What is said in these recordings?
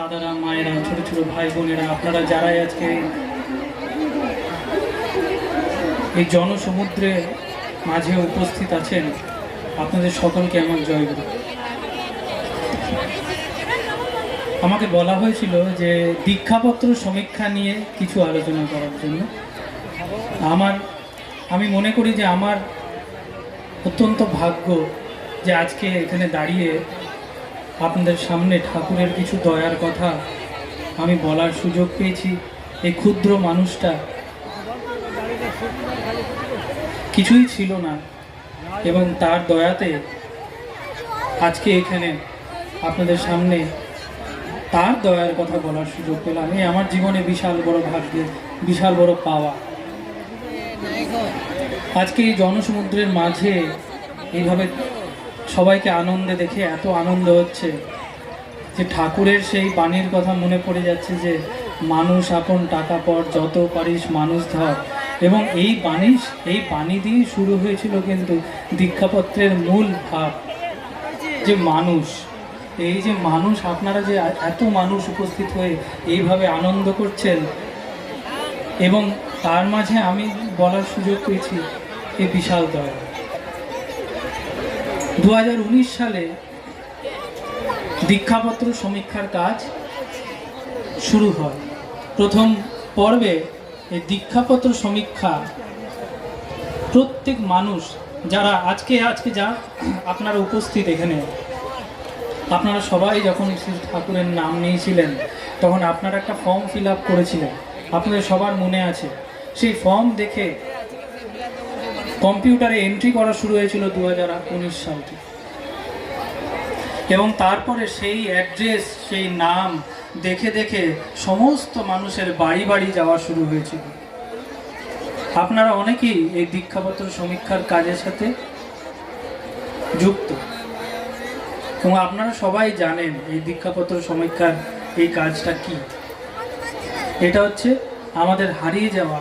দাদারা, মায়েরা, ছোট ছোট ভাই বোনেরা, আপনারা যারাই আজকে এই জনসমুদ্রে মাঝে উপস্থিত আছেন, আপনাদের সকলকে আমার জয়গুরু আমাকে বলা হয়েছিল যে দীক্ষাপত্র সমীক্ষা নিয়ে কিছু আলোচনা করার জন্য। আমার, আমি মনে করি যে আমার অত্যন্ত ভাগ্য যে আজকে এখানে দাঁড়িয়ে আপনাদের সামনে ঠাকুরের কিছু দয়ার কথা আমি বলার সুযোগ পেয়েছি। এই ক্ষুদ্র মানুষটা কিছুই ছিল না এবং তার দয়াতে আজকে এখানে আপনাদের সামনে তার দয়ার কথা বলার সুযোগ পেলাম। এই আমার জীবনে বিশাল বড় ভাগ্যের, বিশাল বড় পাওয়া। আজকে এই জনসমুদ্রের মাঝে এইভাবে সবাইকে আনন্দে দেখে এত আনন্দ হচ্ছে যে ঠাকুরের সেই বাণীর কথা মনে পড়ে যাচ্ছে যে মানুষ আপন টাকা পর যত পারিস মানুষ ধর। এবং এই বাণী এই বাণী দিয়ে শুরু হয়েছিল কিন্তু দীক্ষাপত্রের মূল ভাব যে মানুষ। এই যে মানুষ, আপনারা যে এত মানুষ উপস্থিত হয়ে এইভাবে আনন্দ করছেন। এবং তার মাঝে আমি বলার সুযোগ পেয়েছি এই বিশাল দয়া দু হাজার উনিশ সালে দীক্ষাপত্র সমীক্ষার কাজ শুরু হয়। প্রথম পর্বে এই দীক্ষাপত্র সমীক্ষা প্রত্যেক মানুষ, যারা আজকে আজকে যা আপনারা উপস্থিত এখানে, আপনারা সবাই যখন শ্রী ঠাকুরের নাম নিয়েছিলেন, তখন আপনারা একটা ফর্ম ফিল করেছিলেন। আপনাদের সবার মনে আছে। সেই ফর্ম দেখে কম্পিউটারে এন্ট্রি করা শুরু হয়েছিল দু হাজার উনিশ সাল থেকে। এবং তারপরে সেই অ্যাড্রেস সেই নাম দেখে দেখে সমস্ত মানুষের বাড়ি বাড়ি যাওয়া শুরু হয়েছিল। আপনারা অনেকেই এই দীক্ষাপত্র সমীক্ষার কাজের সাথে যুক্ত। এবং আপনারা সবাই জানেন এই দীক্ষাপত্র সমীক্ষার এই কাজটা কি। এটা হচ্ছে আমাদের হারিয়ে যাওয়া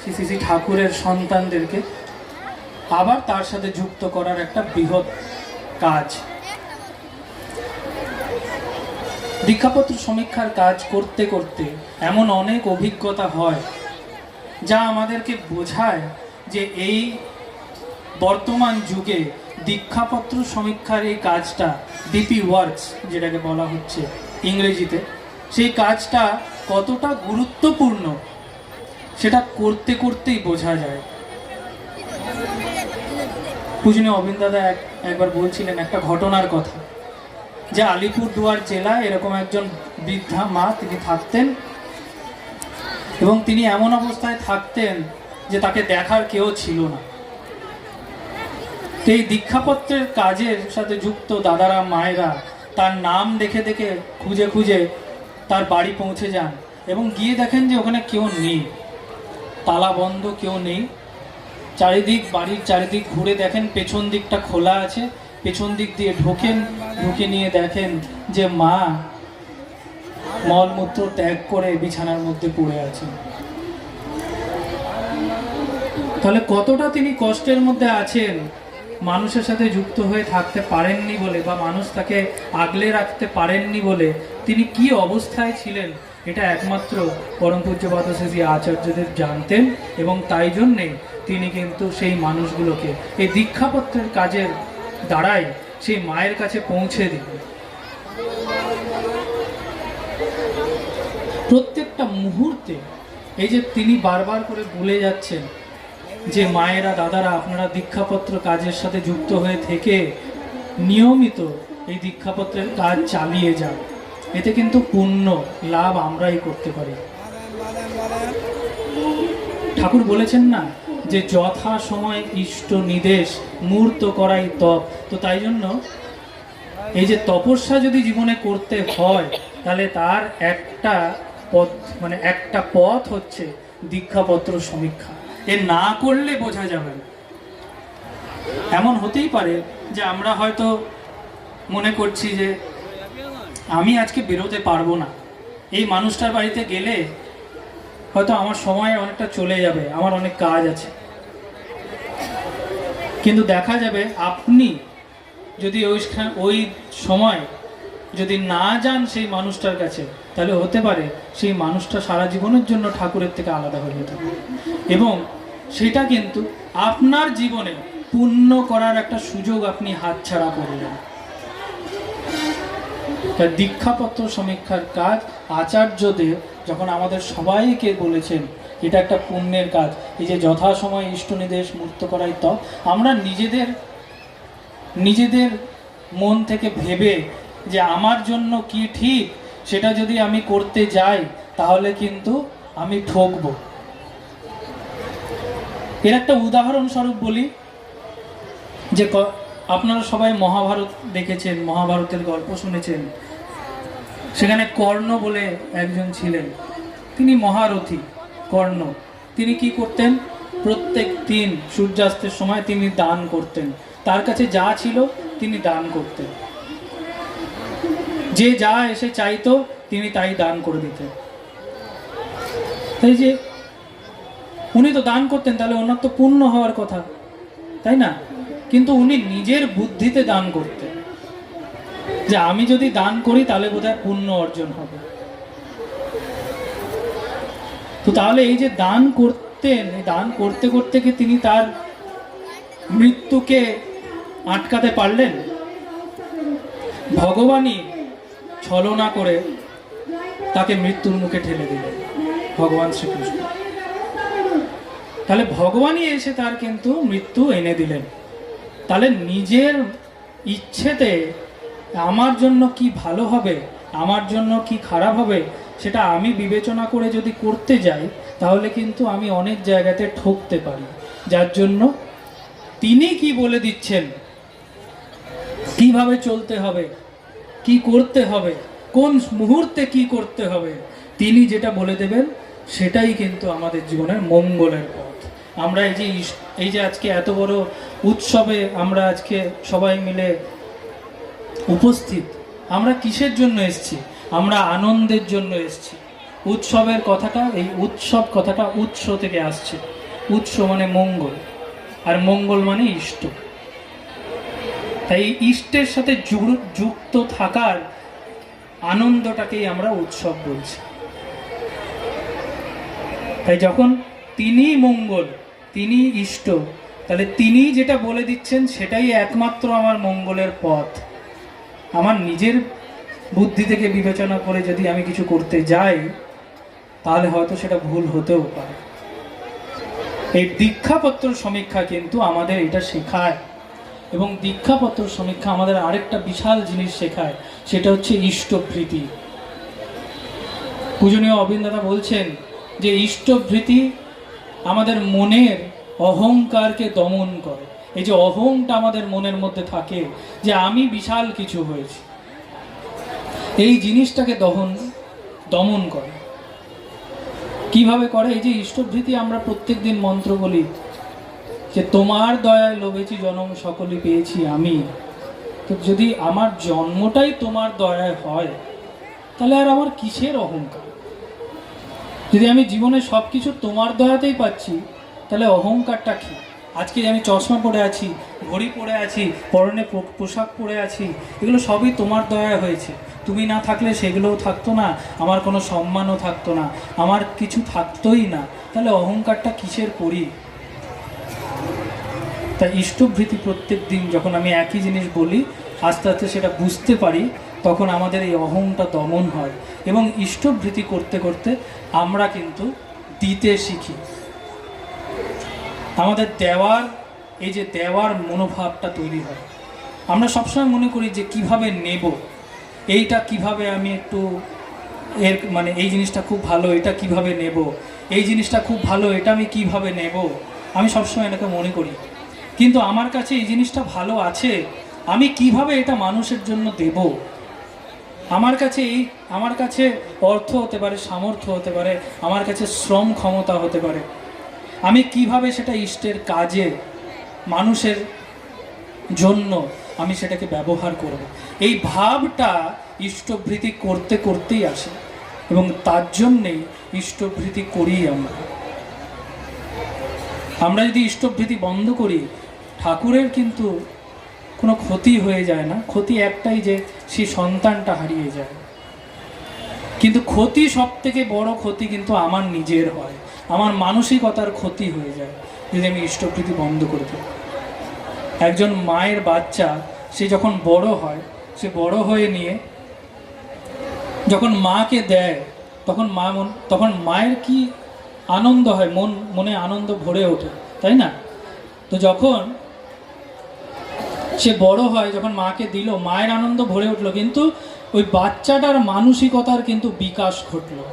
শ্রী শ্রী ঠাকুরের সন্তানদেরকে আবার তার সাথে যুক্ত করার একটা বৃহৎ কাজ। দীক্ষাপত্র সমীক্ষার কাজ করতে করতে এমন অনেক অভিজ্ঞতা হয়, যা আমাদেরকে বোঝায় যে এই বর্তমান যুগে দীক্ষাপত্র সমীক্ষার এই কাজটা ডিপি ওয়ার্কস যেটাকে বলা হচ্ছে ইংরেজিতে, সেই কাজটা কতটা গুরুত্বপূর্ণ সেটা করতে করতেই বোঝা যায়। পূজনীয় অবিন দাদা এক, একবার বলছিলেন একটা ঘটনার কথা। যে আলিপুরদুয়ার জেলায় এরকম একজন বৃদ্ধা মা তিনি থাকতেন এবং তিনি এমন অবস্থায় থাকতেন যে তাকে দেখার কেউ ছিল না। এই দীক্ষাপত্রের কাজের সাথে যুক্ত দাদারা, মায়েরা তার নাম দেখে দেখে খুঁজে খুঁজে তার বাড়ি পৌঁছে যান এবং গিয়ে দেখেন যে ওখানে কেউ নেই। তালা বন্ধ কেউ নেই। চারিদিক, বাড়ির চারিদিক ঘুরে দেখেন, পেছন দিকটা খোলা আছে। পেছন দিক দিয়ে ঢোকেন, ঢুকে নিয়ে দেখেন যে মা মলমূত্র ত্যাগ করে বিছানার মধ্যে পড়ে আছেন। তাহলে কতটা তিনি কষ্টের মধ্যে আছেন? মানুষের সাথে যুক্ত হয়ে থাকতে পারেননি বলে বা মানুষ তাকে আগলে রাখতে পারেননি বলে তিনি কি অবস্থায় ছিলেন? এটা একমাত্র পরম পূজ্যপাদ শ্রী আচার্যদেব জানতেন এবং তাই জন্যে তিনি কিন্তু সেই মানুষগুলোকে এই দীক্ষাপত্রের কাজের দ্বারাই সেই মায়ের কাছে পৌঁছে দিলেন। প্রত্যেকটা মুহূর্তে এই যে তিনি বারবার করে বলে যাচ্ছেন যে, মায়েরা, দাদারা, আপনারা দীক্ষাপত্র কাজের সাথে যুক্ত হয়ে থেকে নিয়মিত এই দীক্ষাপত্রের কাজ চালিয়ে যান। এতে কিন্তু পূর্ণ লাভ আমরাই করতে পারি। ঠাকুর বলেছেন না যে যথা সময় ইষ্ট নিদেশ মূর্ত করাই তপ। তো তাই জন্য এই যে তপস্যা যদি জীবনে করতে হয়, তাহলে তার একটা পথ মানে একটা পথ হচ্ছে দীক্ষাপত্র সমীক্ষা। এ না করলে বোঝা যাবে না। এমন হতেই পারে যে আমরা হয়তো মনে করছি যে আমি আজকে বেরোতে পারব না। এই মানুষটার বাড়িতে গেলে হয়তো আমার সময় অনেকটা চলে যাবে, আমার অনেক কাজ আছে। কিন্তু দেখা যাবে আপনি যদি ওই ওই সময় যদি না যান সেই মানুষটার কাছে, তাহলে হতে পারে সেই মানুষটা সারা জীবনের জন্য ঠাকুরের থেকে আলাদা হয়ে যেতে এবং সেটা কিন্তু আপনার জীবনে পূর্ণ করার একটা সুযোগ আপনি হাতছাড়া করলেন। দীক্ষাপত্র সমীক্ষার কাজ আচার্যদেব যখন আমাদের সবাইকে বলেছেন, এটা একটা পুণ্যের কাজ। এই যে যথাসময় ইষ্ট নির্দেশ মুক্ত করাই তো, আমরা নিজেদের নিজেদের মন থেকে ভেবে যে আমার জন্য কি ঠিক, সেটা যদি আমি করতে যাই, তাহলে কিন্তু আমি ঠকবো। এর একটা উদাহরণস্বরূপ বলি যে আপনারা সবাই মহাভারত দেখেছেন, মহাভারতের গল্প শুনেছেন। সেখানে কর্ণ বলে একজন ছিলেন। তিনি মহারথী, কর্ণ। তিনি কি করতেন? প্রত্যেক দিন সূর্যাস্তের সময় তিনি দান করতেন। তার কাছে যা ছিল তিনি দান করতেন। যে যা এসে চাইতো তিনি তাই দান করে দিতেন। তাই যে উনি তো দান করতেন, তাহলে ওনার তো পূর্ণ হওয়ার কথা, তাই না? কিন্তু উনি নিজের বুদ্ধিতে দান করতেন। যে আমি যদি দান করি, তাহলে বোধহয় পুণ্য অর্জন হবে। তো তাহলে এই যে দান করতেন দান করতে করতে কি তিনি তার মৃত্যুকে আটকাতে পারলেন? ভগবানই ছলনা করে তাকে মৃত্যুর মুখে ঠেলে দিলেন, ভগবান শ্রীকৃষ্ণ। তাহলে ভগবানই এসে তার কিন্তু মৃত্যু এনে দিলেন। তাহলে নিজের ইচ্ছেতে আমার জন্য কি ভালো হবে, আমার জন্য কি খারাপ হবে, সেটা আমি বিবেচনা করে যদি করতে যাই, তাহলে কিন্তু আমি অনেক জায়গাতে ঠকতে পারি। যার জন্য তিনি কি বলে দিচ্ছেন? কীভাবে চলতে হবে? কি করতে হবে? কোন মুহূর্তে কি করতে হবে? তিনি যেটা বলে দেবেন, সেটাই কিন্তু আমাদের জীবনের মঙ্গলের পথ। আমরা এই যে এই যে আজকে এত বড় উৎসবে আমরা আজকে সবাই মিলে উপস্থিত, আমরা কিসের জন্য এসেছি? আমরা আনন্দের জন্য এসেছি। উৎসবের কথাটা, এই উৎসব কথাটা উৎস থেকে আসছে। উৎস মানে মঙ্গল, আর মঙ্গল মানে ইষ্ট। তাই ইষ্টের সাথে যুক্ত থাকার আনন্দটাকেই আমরা উৎসব বলছি। তাই যখন তিনি মঙ্গল তিনি ইষ্ট। তাহলে তিনি যেটা বলে দিচ্ছেন, সেটাই একমাত্র আমার মঙ্গলের পথ। আমার নিজের বুদ্ধি থেকে বিবেচনা করে যদি আমি কিছু করতে যাই, তাহলে হয়তো সেটা ভুল হতেও পারে। এই দীক্ষাপত্র সমীক্ষা কিন্তু আমাদের এটা শেখায়। এবং দীক্ষাপত্র সমীক্ষা আমাদের আরেকটা বিশাল জিনিস শেখায়, সেটা হচ্ছে ইষ্টভৃতি। পূজনীয় অবিন্দ দাদা বলছেন যে ইষ্টভৃতি আমাদের মনের অহংকারকে দমন করে। এই যে অহংটা আমাদের মনের মধ্যে থাকে যে আমি বিশাল কিছু হয়েছি। এই জিনিসটাকে দহন, দমন করে। কীভাবে করে? এই যে ইষ্টভৃতি আমরা প্রত্যেক দিন মন্ত্র বলি যে, তোমার দয়ায় লোভেছি, জনম সকলে পেয়েছি আমি। তো যদি আমার জন্মটাই তোমার দয়ায় হয়, তাহলে আর আমার কিসের অহংকার? যদি আমি জীবনে সব কিছু তোমার দয়াতেই পাচ্ছি, তাহলে অহংকারটা কী? আজকে আমি চশমা পরে আছি, ঘড়ি পরে আছি, পরনে পোশাক পরে আছি, এগুলো সবই তোমার দয়া হয়েছে। তুমি না থাকলে সেগুলোও থাকতো না, আমার কোনো সম্মানও থাকতো না, আমার কিছু থাকতোই না। তাহলে অহংকারটা কিসের করি তাই ইষ্টভৃতি প্রত্যেক দিন যখন আমি একই জিনিস বলি, আস্তে আস্তে সেটা বুঝতে পারি তখন আমাদের এই অহংটা দমন হয় এবং ইষ্টভৃতি করতে করতে আমরা কিন্তু দিতে শিখি। আমাদের দেওয়ার, এই যে দেওয়ার মনোভাবটা তৈরি হয়। আমরা সবসময় মনে করি যে কীভাবে নেব, এইটা কীভাবে আমি একটু এর মানে এই জিনিসটা খুব ভালো, এটা কীভাবে নেব, এই জিনিসটা খুব ভালো, এটা আমি কীভাবে নেব, আমি সবসময় এটাকে মনে করি। কিন্তু আমার কাছে এই জিনিসটা ভালো আছে, আমি কীভাবে এটা মানুষের জন্য দেব আমার কাছে আমার কাছে অর্থ হতে পারে, সামর্থ্য হতে পারে, আমার কাছে শ্রম ক্ষমতা হতে পারে। আমি কীভাবে সেটা ইষ্টের কাজে, মানুষের জন্য আমি সেটাকে ব্যবহার করব? এই ভাবটা ইষ্টভৃতি করতে করতেই আসে এবং তার জন্যেই ইষ্টভৃতি করি আমরা। আমরা যদি ইষ্টভৃতি বন্ধ করি, ঠাকুরের কিন্তু কোনো ক্ষতি হয়ে যায় না। ক্ষতি একটাই যে সেই সন্তানটা হারিয়ে যায়। কিন্তু ক্ষতি সব থেকে বড় ক্ষতি কিন্তু আমার নিজের হয়। আমার মানসিকতার ক্ষতি হয়ে যায় যদি আমি ইষ্টপ্রীতি বন্ধ করে দিই। একজন মায়ের বাচ্চা, সে যখন বড় হয়, সে বড় হয়ে নিয়ে যখন মাকে দেয়, তখন মা মন, তখন মায়ের কি আনন্দ হয়? মন, মনে আনন্দ ভরে ওঠে, তাই না? তো যখন সে বড় হয়, যখন মাকে দিল, মায়ের আনন্দ ভরে উঠল, কিন্তু ওই বাচ্চাটার মানসিকতার কিন্তু বিকাশ ঘটলো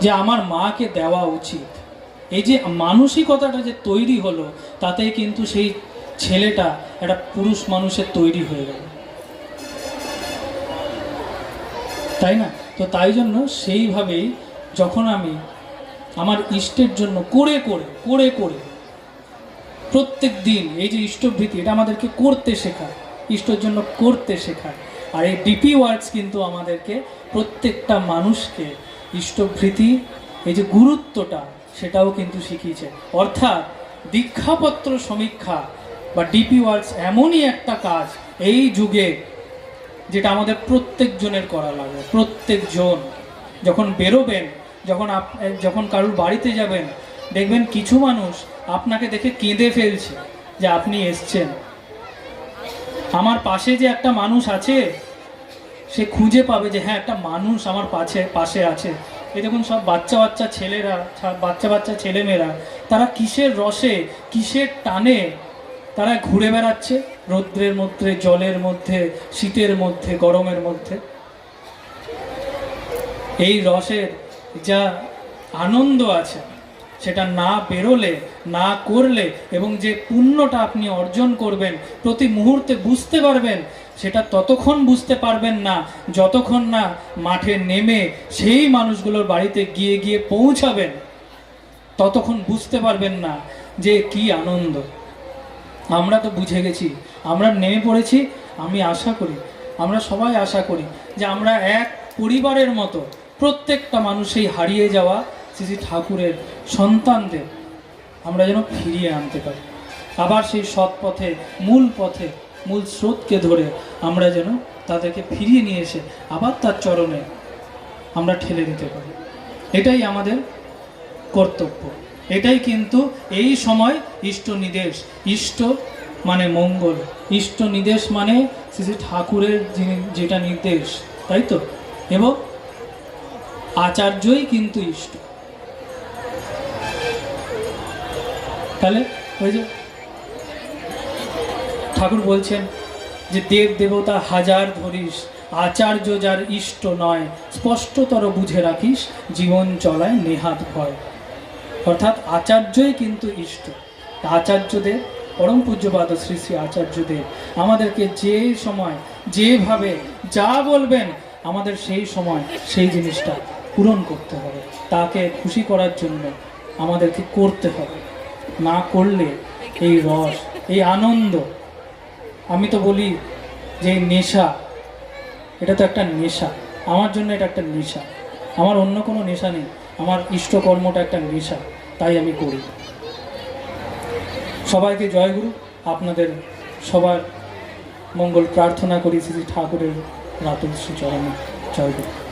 যে আমার মাকে দেওয়া উচিত। এই যে মানসিকতাটা যে তৈরি হলো, তাতেই কিন্তু সেই ছেলেটা একটা পুরুষ মানুষের তৈরি হয়ে গেল। তাই না? তো তাই জন্য সেইভাবেই যখন আমি আমার ইষ্টের জন্য করে করে করে করে প্রত্যেক দিন এই যে ইষ্টভৃতি এটা আমাদেরকে করতে শেখায়, ইষ্টর জন্য করতে শেখায়। আর এই ডিপি ওয়ার্ডস কিন্তু আমাদেরকে প্রত্যেকটা মানুষকে ইষ্টভৃতি এই যে গুরুত্বটা, সেটাও কিন্তু শিখিয়েছে। অর্থাৎ দীক্ষাপত্র সমীক্ষা বা ডিপি ওয়ার্ডস এমনই একটা কাজ এই যুগে যেটা আমাদের প্রত্যেকজনের করা লাগে, প্রত্যেকজন। যখন বেরোবেন, যখন আপ যখন কারুর বাড়িতে যাবেন দেখবেন কিছু মানুষ আপনাকে দেখে কেঁদে ফেলছে যে আপনি এসছেন। আমার পাশে যে একটা মানুষ আছে, সে খুঁজে পাবে যে হ্যাঁ একটা মানুষ আমার পাশে পাশে আছে। এই দেখুন, সব বাচ্চা বাচ্চা ছেলেরা বাচ্চা বাচ্চা ছেলেমেয়েরা, তারা কিসের রসে, কিসের টানে তারা ঘুরে বেড়াচ্ছে? রৌদ্রের মধ্যে, জলের মধ্যে, শীতের মধ্যে, গরমের মধ্যে। এই রসের যা আনন্দ আছে সেটা না বেরোলে না করলে এবং যে পুণ্যটা আপনি অর্জন করবেন, প্রতি মুহূর্তে বুঝতে পারবেন, সেটা ততক্ষণ বুঝতে পারবেন না, যতক্ষণ না মাঠে নেমে সেই মানুষগুলোর বাড়িতে গিয়ে গিয়ে পৌঁছাবেন, ততক্ষণ বুঝতে পারবেন না যে কি আনন্দ। আমরা তো বুঝে গেছি, আমরা নেমে পড়েছি, আমি আশা করি, আমরা সবাই আশা করি যে আমরা এক পরিবারের মতো প্রত্যেকটা মানুষ এই হারিয়ে যাওয়া শ্রী ঠাকুরের সন্তানদের আমরা যেন ফিরিয়ে আনতে পারি। আবার সেই সৎ পথে, মূল পথে, মূল স্রোতকে ধরে আমরা যেন তাদেরকে ফিরিয়ে নিয়ে এসে আবার তার চরণে আমরা ঠেলে দিতে পারি। এটাই আমাদের কর্তব্য। এটাই কিন্তু এই সময় ইষ্ট নির্দেশ। ইষ্ট মানে মঙ্গল। ইষ্ট নির্দেশ মানে শ্রী ঠাকুরের যেটা নির্দেশ, তাই তো? এবং আচার্যই কিন্তু ইষ্ট। তাহলে ওই যে ঠাকুর বলছেন যে দেব দেবতা হাজার ধরিস, আচার্য যার ইষ্ট নয়, স্পষ্টতর বুঝে রাখিস, জীবন চলায় নেহাত ভয়। অর্থাৎ আচার্যই কিন্তু ইষ্ট। আচার্যদের পরম পূজ্যপাদ শ্রী শ্রী আচার্যদেব, আমাদেরকে যে সময়, যেভাবে যা বলবেন, আমাদের সেই সময় সেই জিনিসটা পূরণ করতে হবে। তাকে খুশি করার জন্য আমাদেরকে করতে হবে। না করলে এই রস, এই আনন্দ, আমি তো বলি যে নেশা, এটা তো একটা নেশা। আমার জন্য এটা একটা নেশা। আমার অন্য কোনো নেশা নেই। আমার ইষ্টকর্মটা একটা নেশা, তাই আমি করি। সবাইকে জয়গুরু আপনাদের সবার মঙ্গল প্রার্থনা করি শ্রী ঠাকুরের রাতুল শ্রী চরণে। জয়গুরু